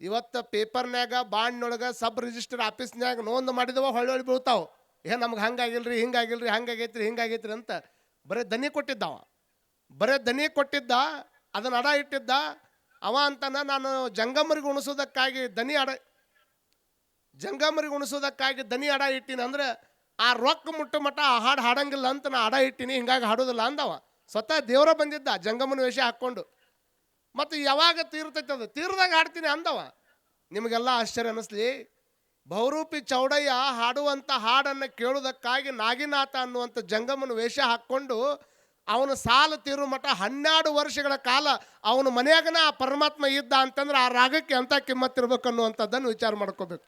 ಇವತ್ತು ಪೇಪರ್ನ್ಯಾಗ, ಬಾಂಡ್ನೊಳಗೆ sub register ಆಫೀಸ್ನ್ಯಾಗ ನೋಂದು ಮಾಡಿದವ ಹೊಳ್ಳಿ ಬೀಳ್ತಾವ. ಏ, ನಮ್ಗೆ ಹಂಗಾಗಿಲ್ರಿ, ಹಿಂಗಾಗಿಲ್ರಿ, ಹಂಗಾಗೈತ್ರಿ, ಹಿಂಗಾಗೈತ್ರಿ ಅಂತ ಬರೀ ದನಿ ಕೊಟ್ಟಿದ್ದವ. ಬರೀ ದನಿ ಕೊಟ್ಟಿದ್ದ ಅದನ್ನ ಅಡ ಇಟ್ಟಿದ್ದ, ಅವ ಅಂತಾನ ನಾನು ಜಂಗಮರಿಗೆ ಉಣಿಸೋದಕ್ಕಾಗಿ ದನಿ ಅಡ ಜಂಗಮರಿಗೆ ಉಣಿಸೋದಕ್ಕಾಗಿ ದನಿ ಅಡ ಇಟ್ಟಿನಿ ಅಂದ್ರೆ ಆ ರೊಕ್ಕ ಮುಟ್ಟ ಮಟ್ಟ ಆ ಹಾಡು ಹಾಡಂಗಿಲ್ಲ ಅಂತ ನಾ ಅಡ ಇಟ್ಟಿನಿ, ಹಿಂಗಾಗಿ ಹಾಡೋದಿಲ್ಲ ಅಂದವ. ಸ್ವತಃ ದೇವರ ಬಂದಿದ್ದ ಜಂಗಮನ ವೇಷ ಹಾಕ್ಕೊಂಡು. ಮತ್ತು ಯಾವಾಗ ತೀರ್ತೈತೆ ಅದು? ತೀರ್ದಾಗ ಹಾಡ್ತೀನಿ ಅಂದವ. ನಿಮಗೆಲ್ಲ ಆಶ್ಚರ್ಯ ಅನ್ನಿಸ್ಲಿ ಬಹುರೂಪಿ ಚೌಡಯ್ಯ ಹಾಡುವಂಥ ಹಾಡನ್ನು ಕೇಳೋದಕ್ಕಾಗಿ ನಾಗಿನಾಥ ಅನ್ನುವಂಥ ಜಂಗಮನ ವೇಷ ಹಾಕ್ಕೊಂಡು ಅವನು ಸಾಲ ತೀರು ಮಠ ಹನ್ನೆರಡು ವರ್ಷಗಳ ಕಾಲ ಅವನು ಮನೆಯಾಗನ ಆ ಪರಮಾತ್ಮ ಇದ್ದ ಅಂತಂದ್ರೆ ಆ ರಾಗಕ್ಕೆ ಅಂತ ಕಿಮ್ಮತ್ತಿರ್ಬೇಕು ಅನ್ನುವಂಥದ್ದನ್ನು ವಿಚಾರ ಮಾಡ್ಕೋಬೇಕು.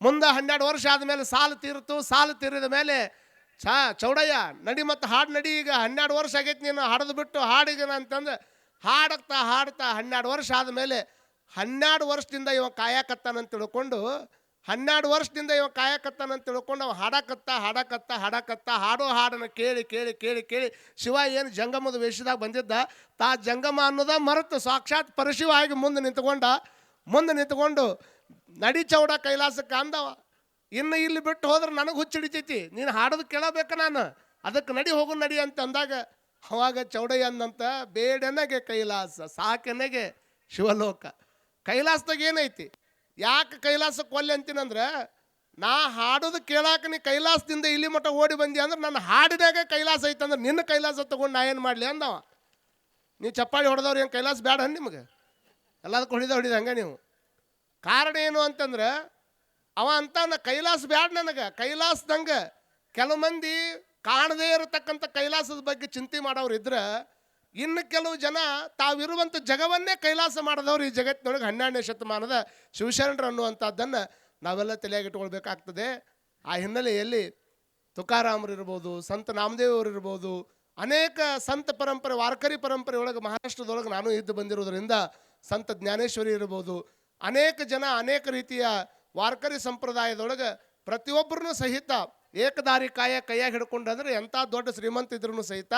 ಮುಂದೆ ಹನ್ನೆರಡು ವರ್ಷ ಆದಮೇಲೆ ಸಾಲು ತೀರ್ತು, ಸಾಲು ತೀರಿದ ಮೇಲೆ ಚಾ ಚೌಡಯ್ಯ, ನಡಿ ಮತ್ತು ಹಾಡು ನಡಿ, ಈಗ ಹನ್ನೆರಡು ವರ್ಷ ಆಗೈತಿ ನೀನು ಹಾಡೋದು ಬಿಟ್ಟು ಹಾಡಿಗ ಅಂತಂದ್ರೆ ಹಾಡಕ್ತಾ ಹಾಡ್ತಾ ಹನ್ನೆರಡು ವರ್ಷ ಆದಮೇಲೆ ಹನ್ನೆರಡು ವರ್ಷದಿಂದ ಇವ ಕಾಯಕತ್ತಾನಂತ ತಿಳ್ಕೊಂಡು, ಹನ್ನೆರಡು ವರ್ಷದಿಂದ ಇವ ಕಾಯಕತ್ತಾನಂತ ತಿಳ್ಕೊಂಡು ಅವ ಹಾಡಕತ್ತ ಹಾಡಕತ್ತ ಹಾಡಕತ್ತ, ಹಾಡೋ ಹಾಡನ್ನು ಕೇಳಿ ಕೇಳಿ ಕೇಳಿ ಕೇಳಿ ಶಿವ ಏನು ಜಂಗಮದ ವೇಷದಾಗ ಬಂದಿದ್ದ, ತಾ ಜಂಗಮ ಅನ್ನೋದ ಮರೆತು ಸಾಕ್ಷಾತ್ ಪರಶಿವ ಆಗಿ ಮುಂದೆ ನಿಂತ್ಕೊಂಡ, ಮುಂದೆ ನಿಂತ್ಕೊಂಡು ನಡಿ ಚೌಡ ಕೈಲಾಸಕ್ಕೆ ಅಂದವ, ಇನ್ನು ಇಲ್ಲಿ ಬಿಟ್ಟು ಹೋದ್ರೆ ನನಗೆ ಹುಚ್ಚಿಡಿತೈತಿ, ನೀನು ಹಾಡೋದು ಕೇಳಬೇಕು ನಾನು, ಅದಕ್ಕೆ ನಡಿ ಹೋಗು ನಡಿ ಅಂತ ಅಂದಾಗ ಅವಾಗ ಚೌಡಯ್ಯ ಅಂದಂತ ಬೇಡನೆಗೆ ಕೈಲಾಸ, ಸಾಕನೆಗೆ ಶಿವಲೋಕ. ಕೈಲಾಸದಾಗ ಏನೈತಿ? ಯಾಕೆ ಕೈಲಾಸ ಕೊಲ್ಲೆ ಅಂತೀನಂದ್ರೆ, ನಾ ಹಾಡೋದು ಕೇಳಾಕ ನೀ ಕೈಲಾಸದಿಂದ ಇಲ್ಲಿ ಮಟ್ಟ ಓಡಿ ಬಂದಿ ಅಂದ್ರೆ ನನ್ನ ಹಾಡಿನಾಗ ಕೈಲಾಸ ಐತೆ ಅಂದ್ರೆ ನಿನ್ನ ಕೈಲಾಸ ತಗೊಂಡು ನಾ ಏನು ಮಾಡಲಿ ಅಂದವ. ನೀವು ಚಪ್ಪಾಳಿ ಹೊಡೆದವ್ರು ಏನು ಕೈಲಾಸ ಬೇಡ ನಿಮಗೆ? ಎಲ್ಲದಕ್ಕೂ ಹೊಡಿದ ಹೊಡಿದಂಗೆ ನೀವು. ಕಾರಣ ಏನು ಅಂತಂದ್ರೆ, ಅವ ಅಂತ ನಾ ಕೈಲಾಸ ಬ್ಯಾಡ ನನಗೆ. ಕೈಲಾಸದಂಗೆ ಕೆಲವು ಮಂದಿ ಕಾಣದೇ ಇರತಕ್ಕಂಥ ಕೈಲಾಸದ ಬಗ್ಗೆ ಚಿಂತೆ ಮಾಡೋರು ಇದ್ರೆ ಇನ್ನು ಕೆಲವು ಜನ ತಾವಿರುವಂಥ ಜಗವನ್ನೇ ಕೈಲಾಸ ಮಾಡಿದವರು ಈ ಜಗತ್ತಿನೊಳಗೆ ಹನ್ನೆರಡನೇ ಶತಮಾನದ ಶಿವಶರಣರು ಅನ್ನುವಂಥದ್ದನ್ನು ನಾವೆಲ್ಲ ತಲೆಯಾಗಿಟ್ಕೊಳ್ಬೇಕಾಗ್ತದೆ. ಆ ಹಿನ್ನೆಲೆಯಲ್ಲಿ ತುಕಾರಾಮರು ಇರ್ಬೋದು, ಸಂತ ನಾಮದೇವರು ಇರ್ಬೋದು, ಅನೇಕ ಸಂತ ಪರಂಪರೆ, ವಾರ್ಕರಿ ಪರಂಪರೆ ಒಳಗೆ ಮಹಾರಾಷ್ಟ್ರದೊಳಗೆ ನಾನು ಇದ್ದು ಬಂದಿರೋದರಿಂದ ಸಂತ ಜ್ಞಾನೇಶ್ವರಿ ಇರ್ಬೋದು, ಅನೇಕ ಜನ ಅನೇಕ ರೀತಿಯ ವಾರ್ಕರಿ ಸಂಪ್ರದಾಯದೊಳಗೆ ಪ್ರತಿಯೊಬ್ಬರನ್ನು ಸಹಿತ ಏಕದಾರಿ ಕಾಯ ಹಿಡ್ಕೊಂಡು ಹಿಡ್ಕೊಂಡ್ರೆ ಎಂಥ ದೊಡ್ಡ ಶ್ರೀಮಂತ ಇದ್ರೂ ಸಹಿತ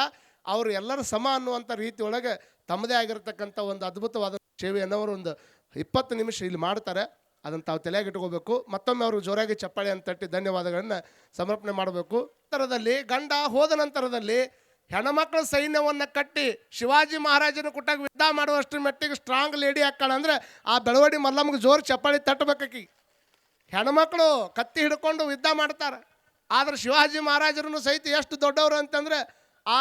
ಅವರು ಎಲ್ಲರೂ ಸಮ ಅನ್ನುವಂಥ ರೀತಿಯೊಳಗೆ ತಮ್ಮದೇ ಆಗಿರತಕ್ಕಂಥ ಒಂದು ಅದ್ಭುತವಾದ ಸೇವೆ ಅವರು ಒಂದು ಇಪ್ಪತ್ತು ನಿಮಿಷ ಇಲ್ಲಿ ಮಾಡ್ತಾರೆ. ಅದನ್ನು ತಾವು ತಲೆಯಾಗಿ ಇಟ್ಕೋಬೇಕು. ಮತ್ತೊಮ್ಮೆ ಅವರು ಜೋರಾಗಿ ಚಪ್ಪಾಳೆ ಅಂತ ತಟ್ಟಿ ಧನ್ಯವಾದಗಳನ್ನು ಸಮರ್ಪಣೆ ಮಾಡಬೇಕು. ನಂತರದಲ್ಲಿ ಗಂಡ ಹೋದ ನಂತರದಲ್ಲಿ ಹೆಣ್ಮಕ್ಳ ಸೈನ್ಯವನ್ನು ಕಟ್ಟಿ ಶಿವಾಜಿ ಮಹಾರಾಜನ ಕೊಟ್ಟಾಗ ಯುದ್ಧ ಮಾಡುವಷ್ಟು ಮಟ್ಟಿಗೆ ಸ್ಟ್ರಾಂಗ್ ಲೇಡಿ ಹಾಕೋಣ ಅಂದ್ರೆ ಆ ಬೆಳವಡಿ ಮಲ್ಲಮ್ಮಗೆ ಜೋರು ಚಪ್ಪಾಳಿ ತಟ್ಟಬೇಕಾಕಿ. ಹೆಣ್ಮಕ್ಳು ಕತ್ತಿ ಹಿಡ್ಕೊಂಡು ಯುದ್ಧ ಮಾಡ್ತಾರೆ. ಆದ್ರೆ ಶಿವಾಜಿ ಮಹಾರಾಜರನ್ನು ಸಹಿತ ಎಷ್ಟು ದೊಡ್ಡವರು ಅಂತಂದ್ರೆ ಆ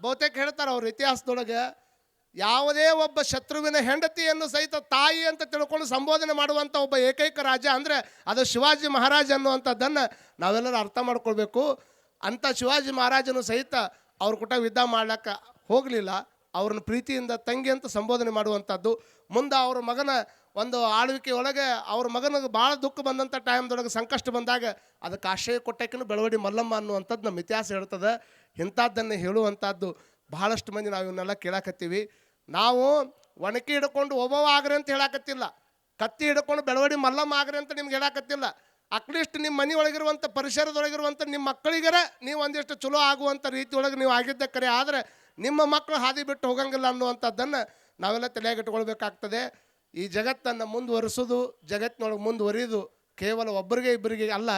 ಬಹುತೇಕ ಹೇಳ್ತಾರೆ ಅವ್ರ ಇತಿಹಾಸದೊಳಗೆ ಯಾವುದೇ ಒಬ್ಬ ಶತ್ರುವಿನ ಹೆಂಡತಿಯನ್ನು ಸಹಿತ ತಾಯಿ ಅಂತ ತಿಳ್ಕೊಂಡು ಸಂಬೋಧನೆ ಮಾಡುವಂಥ ಒಬ್ಬ ಏಕೈಕ ರಾಜ ಅಂದರೆ ಅದು ಶಿವಾಜಿ ಮಹಾರಾಜ ಅನ್ನುವಂಥದ್ದನ್ನು ನಾವೆಲ್ಲರೂ ಅರ್ಥ ಮಾಡ್ಕೊಳ್ಬೇಕು. ಅಂಥ ಶಿವಾಜಿ ಮಹಾರಾಜನು ಸಹಿತ ಅವ್ರ ಕುಟ ಯುದ್ಧ ಮಾಡ್ಲಿಕ್ಕೆ ಹೋಗಲಿಲ್ಲ. ಅವ್ರನ್ನ ಪ್ರೀತಿಯಿಂದ ತಂಗಿ ಅಂತ ಸಂಬೋಧನೆ ಮಾಡುವಂಥದ್ದು. ಮುಂದೆ ಅವ್ರ ಮಗನ ಒಂದು ಆಳ್ವಿಕೆ ಒಳಗೆ ಅವ್ರ ಮಗನಿಗೆ ಭಾಳ ದುಃಖ ಬಂದಂಥ ಟೈಮ್ದೊಳಗೆ ಸಂಕಷ್ಟ ಬಂದಾಗ ಅದಕ್ಕೆ ಆಶ್ರಯ ಕೊಟ್ಟಕ್ಕಿನ ಬೆಳವಡಿ ಮಲ್ಲಮ್ಮ ಅನ್ನುವಂಥದ್ದು ನಮ್ಮ ಇತಿಹಾಸ ಹೇಳ್ತದೆ. ಇಂಥದ್ದನ್ನು ಹೇಳುವಂಥದ್ದು. ಬಹಳಷ್ಟು ಮಂದಿ ನಾವು ಇವನ್ನೆಲ್ಲ ಕೇಳಾಕತ್ತೀವಿ. ನಾವು ಒಣಕಿ ಹಿಡ್ಕೊಂಡು ಒಬ್ಬವ ಆಗ್ರಿ ಅಂತ ಹೇಳಾಕತ್ತಿಲ್ಲ. ಕತ್ತಿ ಹಿಡ್ಕೊಂಡು ಬೆಳವಡಿ ಮಲ್ಲಮ್ಮ ಆಗ್ರಿ ಅಂತ ನಿಮ್ಗೆ ಹೇಳಾಕತ್ತಿಲ್ಲ. ಅಟ್ಲೀಸ್ಟ್ ನಿಮ್ಮ ಮನೆ ಒಳಗಿರುವಂಥ ಪರಿಸರದೊಳಗಿರುವಂಥ ನಿಮ್ಮ ಮಕ್ಕಳಿಗರ ನೀವು ಒಂದಿಷ್ಟು ಚಲೋ ಆಗುವಂಥ ರೀತಿ ಒಳಗೆ ನೀವು ಆಗಿದ್ದ ಕರೆ. ಆದರೆ ನಿಮ್ಮ ಮಕ್ಕಳು ಹಾದಿ ಬಿಟ್ಟು ಹೋಗಂಗಿಲ್ಲ ಅನ್ನುವಂಥದ್ದನ್ನು ನಾವೆಲ್ಲ ತಲೆಯಾಗಿಟ್ಕೊಳ್ಬೇಕಾಗ್ತದೆ ಈ ಜಗತ್ತನ್ನು ಮುಂದುವರಿಸೋದು, ಜಗತ್ತಿನೊಳಗೆ ಮುಂದುವರಿಯೋದು ಕೇವಲ ಒಬ್ಬರಿಗೆ ಇಬ್ಬರಿಗೆ ಅಲ್ಲ.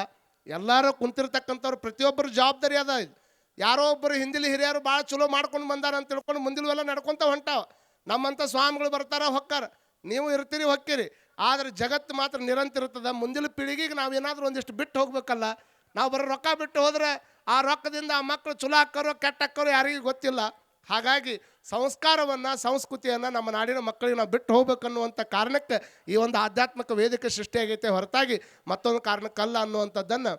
ಎಲ್ಲರೂ ಕುಂತಿರ್ತಕ್ಕಂಥವ್ರು ಪ್ರತಿಯೊಬ್ಬರು ಜವಾಬ್ದಾರಿ ಅದ ಇದು. ಯಾರೋ ಒಬ್ಬರು ಹಿಂದಿಲಿ ಹಿರಿಯರು ಭಾಳ ಚಲೋ ಮಾಡ್ಕೊಂಡು ಬಂದಾರ ಅಂತ ತಿಳ್ಕೊಂಡು ಮುಂದಿಲ್ವೆಲ್ಲ ನಡ್ಕೊತ ಹೊಂಟಾವ. ನಮ್ಮಂಥ ಸ್ವಾಮಿಗಳು ಬರ್ತಾರ, ಹೊಕ್ಕಾರ. ನೀವು ಇರ್ತೀರಿ, ಹೊಕ್ಕಿರಿ. ಆದರೆ ಜಗತ್ತು ಮಾತ್ರ ನಿರಂತರ ಇರ್ತದೆ. ಮುಂದಿನ ಪೀಳಿಗೆಗೆ ನಾವು ಏನಾದರೂ ಒಂದಿಷ್ಟು ಬಿಟ್ಟು ಹೋಗ್ಬೇಕಲ್ಲ. ನಾವು ಬರೋ ರೊಕ್ಕ ಬಿಟ್ಟು ಹೋದರೆ ಆ ರೊಕ್ಕದಿಂದ ಆ ಮಕ್ಕಳು ಚಲೋ ಹಾಕೋರು ಕೆಟ್ಟ ಹಾಕೋರು ಯಾರಿಗೂ ಗೊತ್ತಿಲ್ಲ. ಹಾಗಾಗಿ ಸಂಸ್ಕಾರವನ್ನು, ಸಂಸ್ಕೃತಿಯನ್ನು ನಮ್ಮ ನಾಡಿನ ಮಕ್ಕಳಿಗೆ ನಾವು ಬಿಟ್ಟು ಹೋಗ್ಬೇಕನ್ನುವಂಥ ಕಾರಣಕ್ಕೆ ಈ ಒಂದು ಆಧ್ಯಾತ್ಮಿಕ ವೇದಿಕೆ ಸೃಷ್ಟಿಯಾಗೈತೆ ಹೊರತಾಗಿ ಮತ್ತೊಂದು ಕಾರಣಕ್ಕಲ್ಲ ಅನ್ನುವಂಥದ್ದನ್ನು